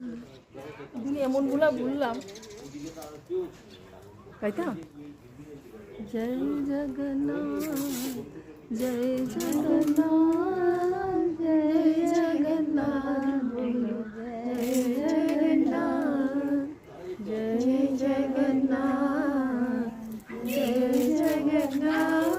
তুমি এমনগুলা বললাম। তাই তো? জয় জগন্নাথ জয় জগন্নাথ জয় জগন্নাথ বলো জয় জগন্নাথ জয় জগন্নাথ জয় জগন্নাথ জয় জগন্নাথ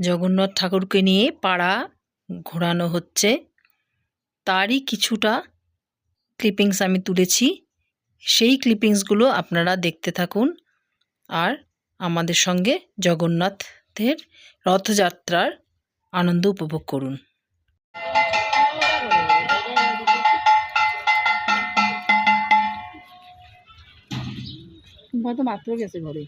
জগন্নাথ ঠাকুরকে নিয়ে পাড়া ঘোরানো হচ্ছে। তারই কিছুটা ক্লিপিংস আমি তুলেছি। সেই ক্লিপিংসগুলো আপনারা দেখতে থাকুন। আর আমাদের সঙ্গে জগন্নাথের রথযাত্রার আনন্দ উপভোগ করুন। মাত্র গেছে ঘরে।